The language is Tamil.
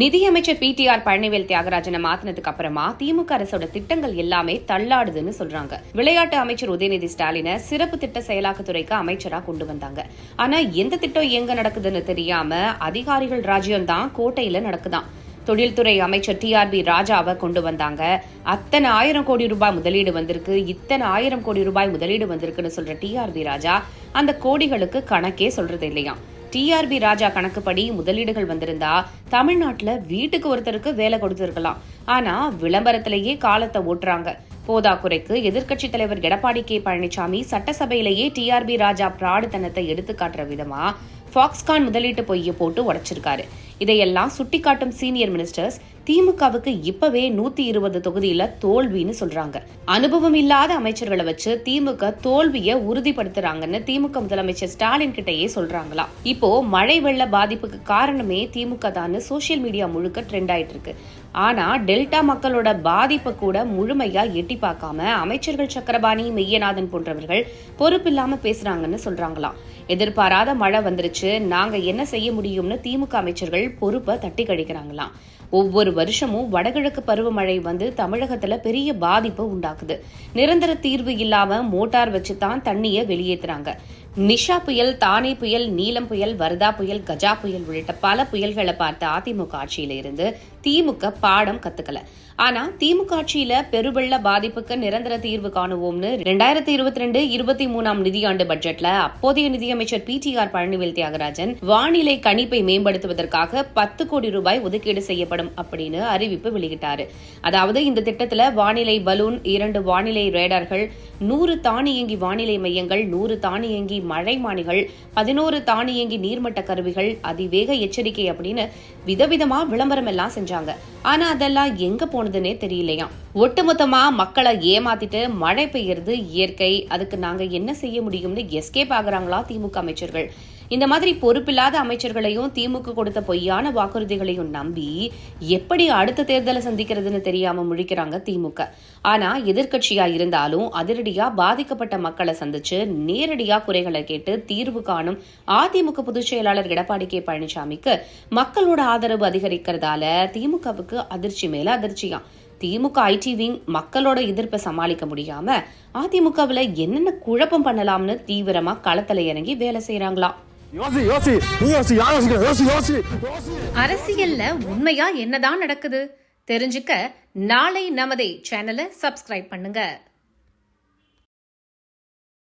நிதியமைச்சர் பிடிஆர் பழனிவேல் தியாகராஜனை மாத்தினதுக்கு அப்புறமா திமுக அரசோட திட்டங்கள் எல்லாமே தள்ளாடுதுன்னு சொல்றாங்க. விளையாட்டு அமைச்சர் உதயநிதி ஸ்டாலினை சிறப்பு திட்ட செயலாக்கத்துறைக்கு அமைச்சரா கொண்டு வந்தாங்க. ஆனா எந்த திட்டம் எங்க நடக்குதுன்னு தெரியாம அதிகாரிகள் ராஜ்யம் தான் கோட்டையில நடக்குதாம் தொழில்துறை அமைச்சர் டிஆர்பி ராஜாவை கொண்டு வந்தாங்க. அத்தனை ஆயிரம் கோடி ரூபாய் முதலீடு வந்திருக்கு. இத்தனை ஆயிரம் கோடி ரூபாய் முதலீடு வந்திருக்குன்னு சொல்ற டிஆர்பி ராஜா அந்த கோடிகளுக்கு கணக்கே சொல்றது இல்லையாம். டிஆர்பி ராஜா கணக்குப்படி முதலீடுகள் வந்திருந்தா தமிழ்நாட்டுல வீட்டுக்கு ஒருத்தருக்கு வேலை கொடுத்துருக்கலாம். ஆனா விளம்பரத்திலேயே காலத்தை ஓட்டுறாங்க. போதாக்குறைக்கு எதிர்க்கட்சித் தலைவர் எடப்பாடி கே. பழனிசாமி சட்டசபையிலேயே டிஆர்பி ராஜா பிராடுத்தனத்தை எடுத்து காட்டுற விதமா ஃபாக்ஸ்கான் முதலீட்டு பொய்யை போட்டு உடைச்சிருக்காரு. இதையெல்லாம் சுட்டிக்காட்டும் சீனியர் மினிஸ்டர்ஸ் திமுகவுக்கு இப்பவே நூத்தி இருபது தொகுதியில தோல்வின்னு சொல்றாங்க. அனுபவம் இல்லாத அமைச்சர்களை வச்சு திமுக தோல்வியை உறுதிப்படுத்துறாங்கன்னு திமுக முதலமைச்சர் ஸ்டாலின் கிட்டயே சொல்றாங்களா இப்போ மழை வெள்ள பாதிப்புக்கு காரணமே திமுக தான் சோசியல் மீடியா முழுக்க ட்ரெண்ட் ஆயிட்டு இருக்கு. ஆனா டெல்டா மக்களோட பாதிப்பை கூட முழுமையா எட்டி பார்க்காம அமைச்சர்கள் சக்கரபாணி மெய்யநாதன் போன்றவர்கள் பொறுப்பில்லாம பேசுறாங்கன்னு சொல்றாங்களாம். எதிர்பாராத மழை வந்துருச்சு நாங்க என்ன செய்ய முடியும்னு திமுக அமைச்சர்கள் பொறுப்பை தட்டி கழிக்கிறாங்களாம் ஒவ்வொரு வருஷமும் வடகிழக்கு பருவமழை வந்து தமிழகத்துல பெரிய பாதிப்பை உண்டாக்குது. நிரந்தர தீர்வு இல்லாம மோட்டார் வச்சு தான் தண்ணியை வெளியேற்றுறாங்க நிஷா புயல் தானே புயல் நீலம் புயல் வர்தா புயல் கஜா புயல் உள்ளிட்ட பல புயல்களை பார்த்த அதிமுக ஆட்சியில இருந்து திமுக பாடம் கத்துக்கல. ஆனா திமுக ஆட்சியில பெருவெள்ள பாதிப்புக்கு நிரந்தர தீர்வு காணுவோம்னு ரெண்டாயிரத்தி இருபத்தி ரெண்டு இருபத்தி மூணாம் நிதியாண்டு பட்ஜெட்ல அப்போதைய நிதியமைச்சர் P T R Palanivel Thiagarajan வானிலை கணிப்பை மேம்படுத்துவதற்காக பத்து கோடி ரூபாய் ஒதுக்கீடு செய்யப்படும் அப்படின்னு அறிவிப்பு வெளியிட்டாரு. அதாவது இந்த திட்டத்துல வானிலை பலூன் இரண்டு வானிலை ரேடார்கள் நூறு தானியங்கி வானிலை மையங்கள் நூறு தானியங்கி மழைமானிகள் பதினோரு தானியங்கி நீர்மட்ட கருவிகள் அதிவேக எச்சரிக்கை அப்படின்னு விதவிதமா விளம்பரம் எல்லாம் செஞ்சாங்க. ஆனா அதெல்லாம் எங்க போனதுன்னே தெரியலையாம் ஒட்டுமொத்தமா மக்களை ஏமாத்திட்டு மழை பெய்யறது இயற்கை அதுக்கு நாங்க என்ன செய்ய முடியும்னு எஸ்கேப் ஆகுறாங்களா திமுக அமைச்சர்கள்? இந்த மாதிரி பொறுப்பில்லாத அமைச்சர்களையும் திமுக கொடுத்த பொய்யான வாக்குறுதிகளையும் நம்பி எப்படி அடுத்த தேர்தலை சந்திக்கிறதுன்னு தெரியாம முழிக்கிறாங்க திமுக. ஆனா எதிர்க்கட்சியா இருந்தாலும் அதிரடியா பாதிக்கப்பட்ட மக்களை சந்திச்சு நேரடியா குறைகளை கேட்டு தீர்வு காணும் அதிமுக பொதுச் செயலாளர் எடப்பாடி கே பழனிசாமிக்கு மக்களோட ஆதரவு அதிகரிக்கிறதால திமுகவுக்கு அதிர்ச்சி மேல அதிர்ச்சியாம். திமுக ஐடி விங் மக்களோட எதிர்ப்பை சமாளிக்க முடியாம அதிமுகவுல என்னென்ன குழப்பம் பண்ணலாம்னு தீவிரமா களத்துல இறங்கி வேலை செய்யறாங்களாம் யோசி யோசி நீ யோசி யார் யோசிக்கிற? யோசி யோசி யோசி. அரசியல்ல உண்மையா என்னதான் நடக்குது? தெரிஞ்சுக்க நாளை நமதே சேனலை சப்ஸ்கிரைப் பண்ணுங்க.